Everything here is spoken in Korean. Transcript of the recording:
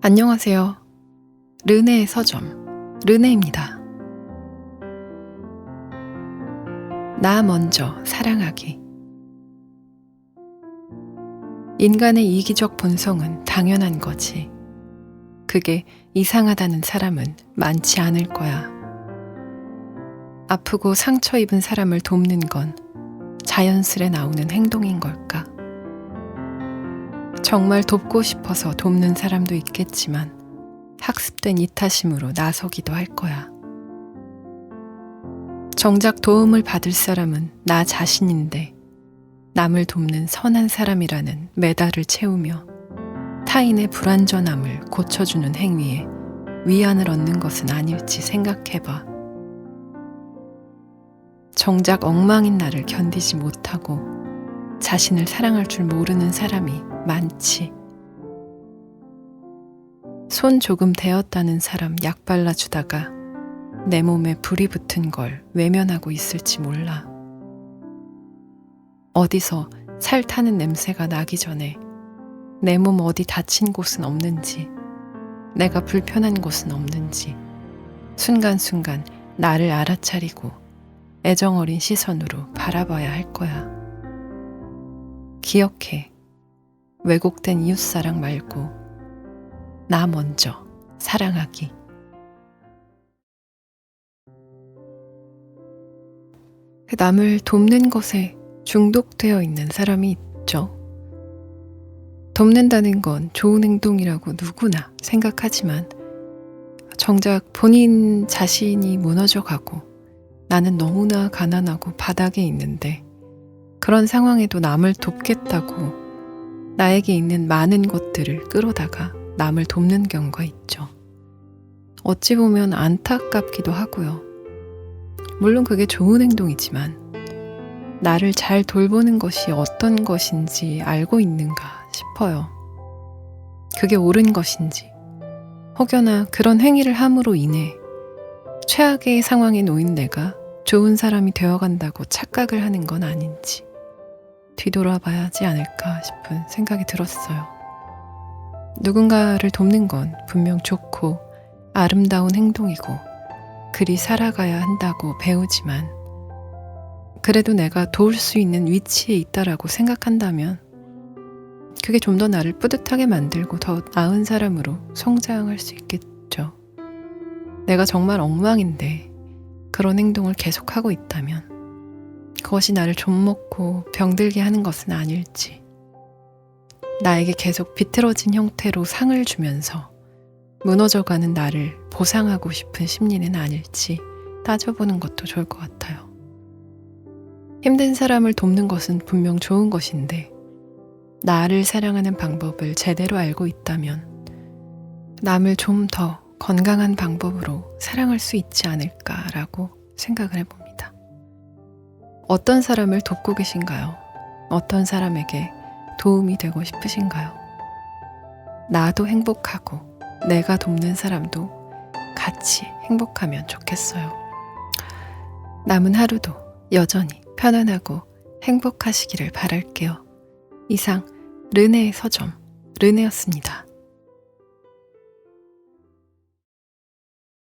안녕하세요. 르네의 서점, 르네입니다. 나 먼저 사랑하기. 인간의 이기적 본성은 당연한 거지. 그게 이상하다는 사람은 많지 않을 거야. 아프고 상처 입은 사람을 돕는 건 자연스레 나오는 행동인 걸까? 정말 돕고 싶어서 돕는 사람도 있겠지만 학습된 이타심으로 나서기도 할 거야. 정작 도움을 받을 사람은 나 자신인데 남을 돕는 선한 사람이라는 메달을 채우며 타인의 불완전함을 고쳐주는 행위에 위안을 얻는 것은 아닐지 생각해봐. 정작 엉망인 나를 견디지 못하고 자신을 사랑할 줄 모르는 사람이 많지. 손 조금 대었다는 사람 약 발라주다가 내 몸에 불이 붙은 걸 외면하고 있을지 몰라. 어디서 살 타는 냄새가 나기 전에 내 몸 어디 다친 곳은 없는지, 내가 불편한 곳은 없는지, 순간순간 나를 알아차리고 애정 어린 시선으로 바라봐야 할 거야. 기억해. 왜곡된 이웃사랑 말고 나 먼저 사랑하기. 그 남을 돕는 것에 중독되어 있는 사람이 있죠. 돕는다는 건 좋은 행동이라고 누구나 생각하지만 정작 본인 자신이 무너져 가고 나는 너무나 가난하고 바닥에 있는데 그런 상황에도 남을 돕겠다고 나에게 있는 많은 것들을 끌어다가 남을 돕는 경우가 있죠. 어찌 보면 안타깝기도 하고요. 물론 그게 좋은 행동이지만 나를 잘 돌보는 것이 어떤 것인지 알고 있는가 싶어요. 그게 옳은 것인지, 혹여나 그런 행위를 함으로 인해 최악의 상황에 놓인 내가 좋은 사람이 되어간다고 착각을 하는 건 아닌지 뒤돌아 봐야 하지 않을까 싶은 생각이 들었어요. 누군가를 돕는 건 분명 좋고 아름다운 행동이고 그리 살아가야 한다고 배우지만 그래도 내가 도울 수 있는 위치에 있다라고 생각한다면 그게 좀 더 나를 뿌듯하게 만들고 더 나은 사람으로 성장할 수 있겠죠. 내가 정말 엉망인데 그런 행동을 계속하고 있다면 그것이 나를 좀먹고 병들게 하는 것은 아닐지. 나에게 계속 비틀어진 형태로 상을 주면서 무너져가는 나를 보상하고 싶은 심리는 아닐지 따져보는 것도 좋을 것 같아요. 힘든 사람을 돕는 것은 분명 좋은 것인데, 나를 사랑하는 방법을 제대로 알고 있다면, 남을 좀더 건강한 방법으로 사랑할 수 있지 않을까라고 생각을 해봅니다. 어떤 사람을 돕고 계신가요? 어떤 사람에게 도움이 되고 싶으신가요? 나도 행복하고 내가 돕는 사람도 같이 행복하면 좋겠어요. 남은 하루도 여전히 편안하고 행복하시기를 바랄게요. 이상 르네의 서점 르네였습니다.